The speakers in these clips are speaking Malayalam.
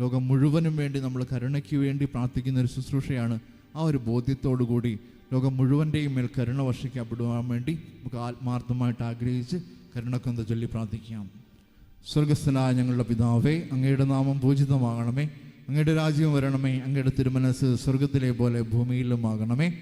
ലോകം മുഴുവനും വേണ്ടി നമ്മൾ കരുണയ്ക്ക് വേണ്ടി പ്രാർത്ഥിക്കുന്ന ഒരു ശുശ്രൂഷയാണ് ആ ഒരു ബോധ്യത്തോടു കൂടി ലോകം മുഴുവന്റെയും മേൽ കരുണ വർഷിക്കപ്പെടുവാൻ വേണ്ടി നമുക്ക് ആത്മാർത്ഥമായിട്ട് ആഗ്രഹിച്ച് കരുണക്കൊന്ത ചൊല്ലി പ്രാർത്ഥിക്കാം. സ്വർഗസ്ഥനായ ഞങ്ങളുടെ പിതാവേ അങ്ങയുടെ നാമം പൂജിതമാകണമേ. അങ്ങയുടെ രാജ്യം വരണമേ. അങ്ങയുടെ തിരുമനസ് സ്വർഗത്തിലെ പോലെ ഭൂമിയിലും ആകണമേ.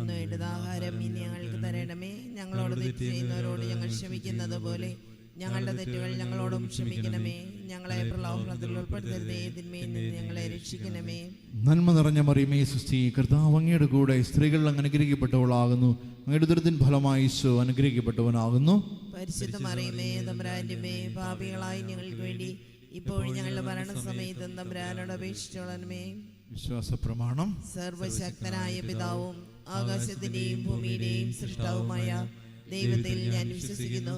വേണ്ടത് ആഹാരം ഞങ്ങൾക്ക് തരണമേ. ഞങ്ങളോട് ഞങ്ങൾ ക്ഷമിക്കുന്നത് പോലെ ഞങ്ങളുടെ തെറ്റുകൾ ഞങ്ങളോടും ക്ഷമിക്കണമേ. ഞങ്ങളെ പ്രലോഭനത്തിൽ ഉൾപ്പെടുത്തരുതേ. തിന്മയിൽ നിന്ന് ഞങ്ങളെ രക്ഷിക്കണമേ. നന്മ നിറഞ്ഞ മറിയമേ സുസ്തി കർത്താവ് അങ്ങയുടെ കൂടെ സ്ത്രീകൾ അങ്ങ് അനുഗ്രഹിക്കപ്പെട്ടവളാകുന്നു. അങ്ങയുടെ ദുരിതൻ ഫലമായി ഈശോ അനുഗ്രഹിക്കപ്പെട്ടവനാകുന്നു. പരിശുദ്ധ മറിയമേ തമ്പുരാന്റെമേ പാപികളായി ഞങ്ങൾക്ക് വേണ്ടി ഇപ്പോൾ ഞങ്ങളുടെ മരണസമയത്തും തമ്പുരാനോട് അപേക്ഷിച്ചോളനമേ വിശ്വാസ പ്രമാണം സർവശക്തനായ പിതാവും ആകാശത്തിന്റെയും ഭൂമിയുടെയും സൃഷ്ടാവുമായ ദൈവത്തിൽ ഞാൻ വിശ്വസിക്കുന്നു.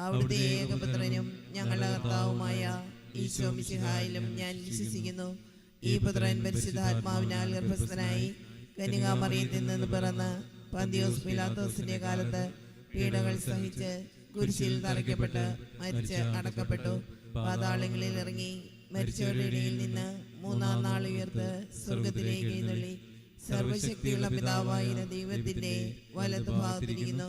അവിടുത്തെ ഏകപുത്രനും ഞങ്ങളുടെ കർത്താവുമായ ഈശോ മിശിഹായിലും ഞാൻ വിശ്വസിക്കുന്നു. ഈ പുത്രൻ പരിശുദ്ധാത്മാവിനാൽ ഗർഭസ്ഥനായി കന്യകാമറിയത്തിൽ നിന്ന് പിറന്ന് പന്തിയോസ് പിലാത്തോസിന്റെ കാലത്ത് പീഡകൾ സഹിച്ച് കുരിശിൽ തറയ്ക്കപ്പെട്ട് മരിച്ച് അടക്കപ്പെട്ടു. പാതാളങ്ങളിൽ ഇറങ്ങി മരിച്ചവരുടെ ഇടയിൽ നിന്ന് മൂന്നാം നാൾ ഉയർത്ത് സ്വർഗത്തിലേക്ക് എഴുന്നള്ളി. സർവശക്തിയുള്ള പിതാവായിരുന്ന ദൈവത്തിന്റെ വലത് ഭാഗത്തിരിക്കുന്നു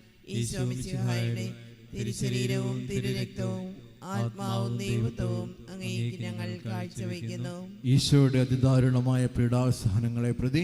ഈശോ മിശിഹായുടെ തിരുശരീരവും തിരുരക്തവും ആത്മാവും ദൈവത്വവും അങ്ങേക്ക് ഞങ്ങൾ കാഴ്ചവെക്കുന്നു ഈശോയുടെ അതിദാരുണമായ പീഡാസഹനങ്ങളെ പ്രതി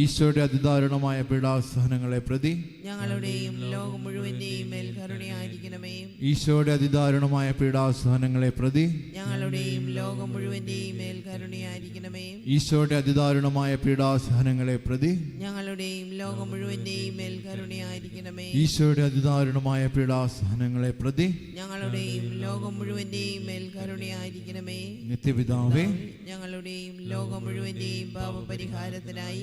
ഈശോയുടെ അതിദാരുണമായ പീഡാസഹനങ്ങളെ പ്രതി ഞങ്ങളുടെയും ലോകം മുഴുവന്റെയും മേൽ കരുണയായിരിക്കണമേ. ഈശോയുടെ അതിദാരുണമായ പീഡാസഹനങ്ങളെ പ്രതി ഞങ്ങളുടെയും ലോകം മുഴുവന്റെയും മേൽ കരുണയായിരിക്കണമേ. ഈശോയുടെ അതിദാരുണമായ പീഡാസഹനങ്ങളെ പ്രതി ഞങ്ങളുടെയും ലോകം മുഴുവന്റെയും മേൽ കരുണയായിരിക്കണമേ. ഈശോയുടെ അതിദാരുണമായ പീഡാസഹനങ്ങളെ പ്രതി ഞങ്ങളുടെയും ലോകം മുഴുവന്റെയും മേൽ കരുണയായിരിക്കണമേ. നിത്യപിതാവേ ഞങ്ങളുടെയും ലോകം മുഴുവന്റെയും പാപപരിഹാരത്തിനായി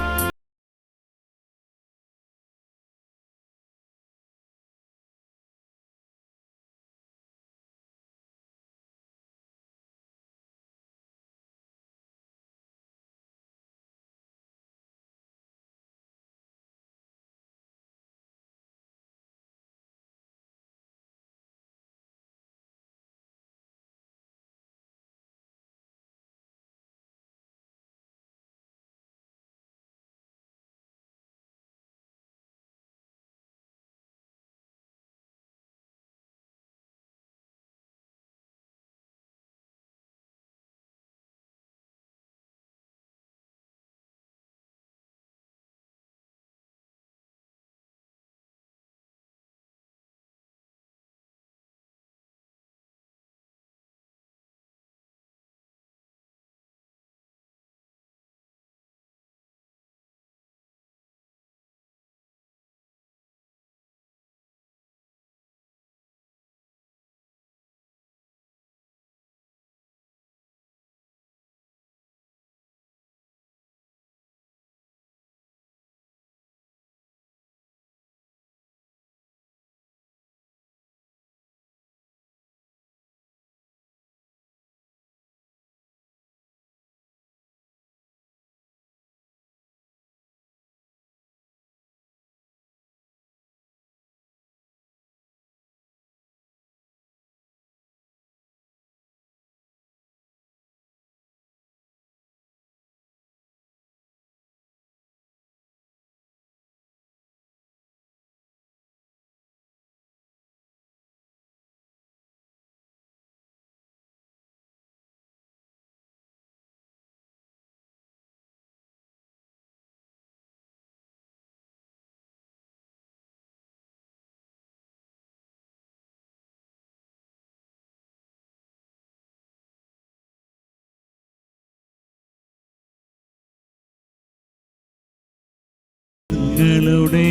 ഞങ്ങളുടെ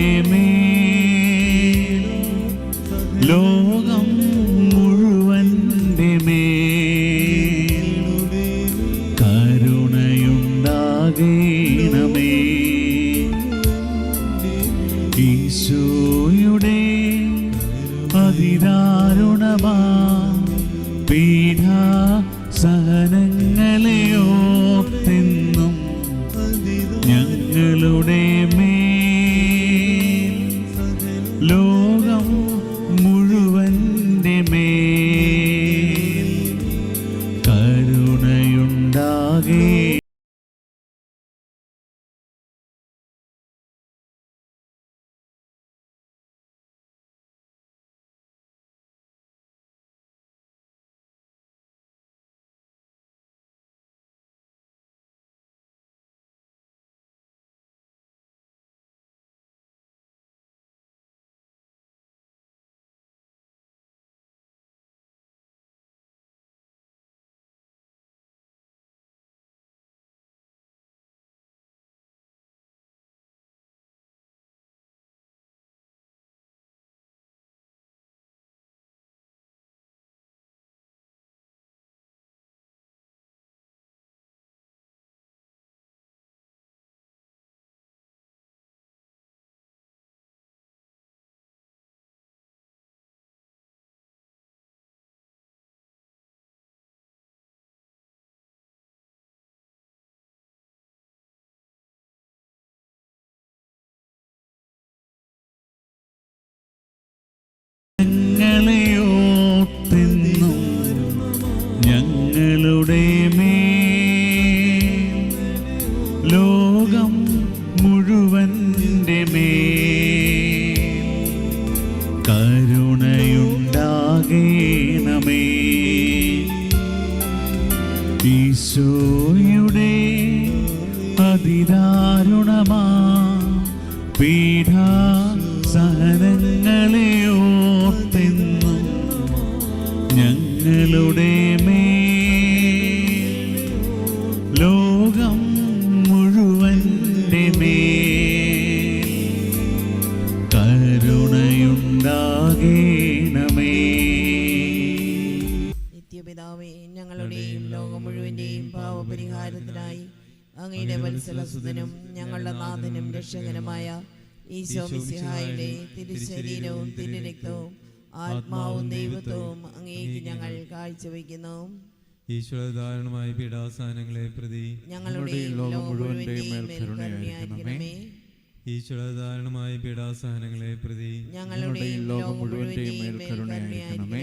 ഈശോയുടെ അതിദാരുണമാ പീഠ അങ്ങയുടെ വത്സലസുതനും ഞങ്ങളുടെ നാഥനും രക്ഷകനുമായ ഈശോ മിസിഹായുടെ തിരുശരീരവും തിരുരക്തവും ആത്മാവും ദൈവത്വവും അങ്ങേക്ക് ഞങ്ങൾ കാഴ്ചവെക്കുന്നു ഈശ്വരധാരണമായ പീഡാസാനങ്ങളെ പ്രതി ഞങ്ങളുടെ ലോകം കരുണയായിരിക്കണമേ. ഈശ്വരധാരണമായ പീഡാസഹനങ്ങളെ പ്രതി ഞങ്ങളുടെ ലോകം മുഴുവന്റെയും മേൽ കരുണയായിരിക്കണമേ.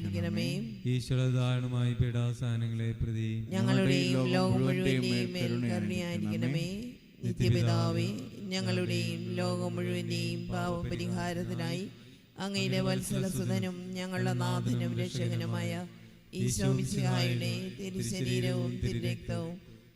കരുണയായിരിക്കണമേ ഈശ്വരധാരണമായ പീഡാസഹനങ്ങളെ പ്രതി ഞങ്ങളുടെയും ലോകം മുഴുവന്റെയും മേൽ കരുണയായിരിക്കണമേ. നിത്യപിതാവേ ഞങ്ങളുടെയും ലോകം മുഴുവന്റെയും പാവപരിഹാരത്തിനായി അങ്ങയുടെ വത്സലസുതനും ഞങ്ങളുടെ നാഥനും രക്ഷകനുമായ ഈശോ മിശിഹായുടെ തിരുശരീരവും തിരുരക്തവും